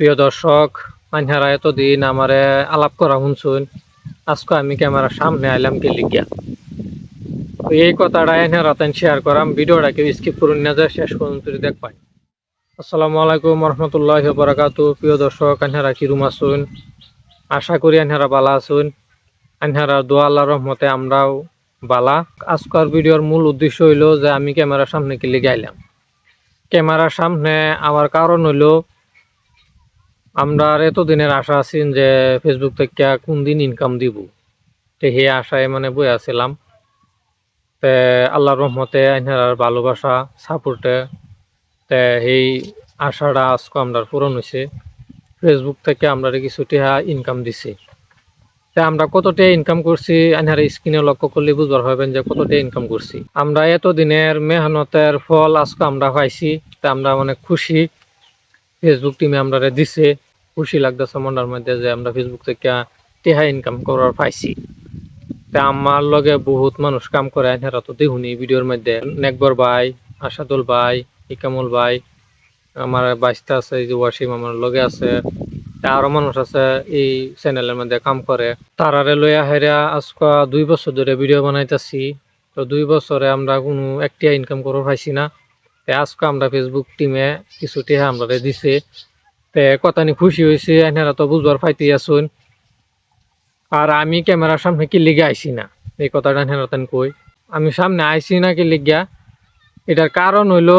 প্রিয় দর্শক, আনহারা এতদিন আমারে আলাপ করা শুনছুন, আজকে আমি ক্যামেরার সামনে আইলাম কে লিখিয়া এই কথাটা এনহারা তাই শেয়ার করাম, ভিডিওটা কেউ স্কিপ করুন না যায় শেষ পর্যন্ত পাই আসসালামু আলাইকুম রহমতুল্লাহ বরাকাতু প্রিয় দর্শক, আনহারা কিরুম আসুন আশা করি আনহারা বালা আসুন আনহারা দোয়া আল্লাহ রহমতে আমরাও বালা। আজকের ভিডিওর মূল উদ্দেশ্য হইল যে আমি ক্যামেরার সামনে কে লিগে আইলাম ক্যামেরার সামনে আমার কারণ হইল আমরা আর এতদিনের আশা আছেন যে ফেসবুক থেকে কোন দিন ইনকাম দিব। তো সেই আশায় মানে বই আছিলাম। তে আল্লাহর রহমতে আইনার ভালোবাসা সাপোর্টে তে সেই আশাটা আজকে আমরা পূরণ হয়েছে ফেসবুক থেকে আমরা কিছু টাকা ইনকাম দিছি। তে আমরা কত টাকা ইনকাম করছি, আইনার স্ক্রিনে লক্ষ্য করলে বুঝবার পারবেন যে কত টাকা ইনকাম করছি। আমরা এতদিনের মেহনতের ফল আজকে আমরা পাইছি। তা আমরা মানে খুশি। ফেসবুক টিমে আমরা দিছে। খুশি লাগতেছে মনের মধ্যে যে আমরা ফেসবুক থেকে টেহা ইনকাম করার পাইছি। তা আমার লগে বহুত মানুষ কাম করে হেরা তো দেখুনি ভিডিওর মধ্যে। নেকবর ভাই, আসাদুল ভাই, ইকামুল ভাই, আমার বাইশটা আছে, এই যে ওয়াসিম আমার লগে আছে। আরও মানুষ আছে এই চ্যানেলের মধ্যে কাম করে। তারারে লইয়া হেরা আজকে দুই বছর ধরে ভিডিও বানাইতেছি। তো দুই বছরে আমরা কোনো একটা ইনকাম করার পাইছি না। আজকে আমরা ফেসবুক টিমে কিছু টেহা আমরা দিছে। তে কথা নি খুশি হয়েছে, এনারা তো বুঝবার পাইতে আসুন আর আমি ক্যামেরার সামনে কি লিগে আইছি না? এই কথাটা এনারা তেন কই। আমি সামনে আইছি না কি লিগা? এটার কারণ হইল,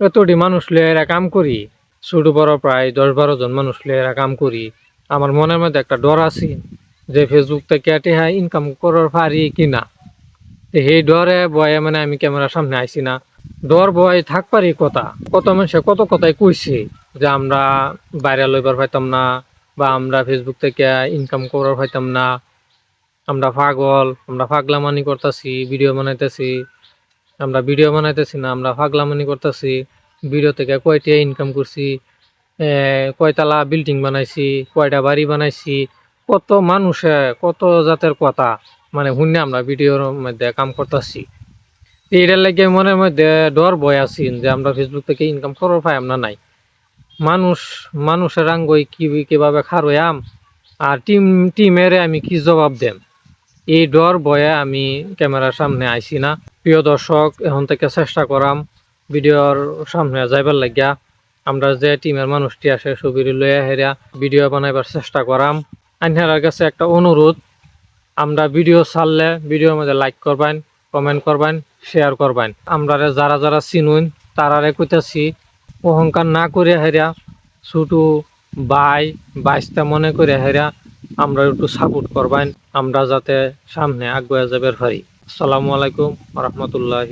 এতটি মানুষ লয়ে এরা কাম করি। ছোট, বড়, প্রায় দশ বারো জন মানুষ লয়ে এরা কাম করি। আমার মনের মধ্যে একটা ডর আছে যে ফেসবুক থেকে টেহা ইনকাম করার পারি কি না সেই ডরে বয়ে মানে আমি ক্যামেরার সামনে আইছি না। ডর ভয় থাকবারই কথা। কত মানুষে কত কথাই কইছে যে আমরা বাইরে লইবার পাইতাম না বা আমরা ফেসবুক থেকে ইনকাম করার পাইতাম না। আমরা পাগল, আমরা পাগলামানি করতেছি ভিডিও বানাইতেছি। আমরা ভিডিও বানাইতেছি না, আমরা পাগলামানি করতেছি। ভিডিও থেকে কয়টা ইনকাম করছি কয়তলা বিল্ডিং বানাইছি, কয়টা বাড়ি বানাইছি। কত মানুষে, কত জাতের কথা। মানে শুনে আমরা ভিডিওর মধ্যে কাম করতেছি। এটার লাগে মনের মধ্যে ডর ভয় আছেন যে আমরা ফেসবুক থেকে ইনকাম করার পাই আমরা নাই। মানুষ, মানুষের আঙ্গই কি, কীভাবে খারোয়াম আর টিম টিমের আমি কি জবাব দেম? এই ডর ভয়ে আমি ক্যামেরার সামনে আইছি না। প্রিয় দর্শক, এখন থেকে চেষ্টা করাম ভিডিওর সামনে যাইবার লাগিয়া। আমরা যে টিমের মানুষটি আসে ছবির লইয়া হেরা ভিডিও বানাইবার চেষ্টা করাম। আনহার কাছে একটা অনুরোধ, আমরা ভিডিও ছাড়লে ভিডিওর মধ্যে লাইক করবেন। কমেন্ট করবেন শেয়ার করবেন। আমরা যারা যারা চিনুন, তারারে কইতাছি, অহংকার না করে হেরা ছোটো বাই বাইশটা মনে করে হেরা আমরা একটু সাপোর্ট করবেন, আমরা যাতে সামনে আগুয়ে যাবে পারি। আসসালামু আলাইকুম রহমতুল্লাহ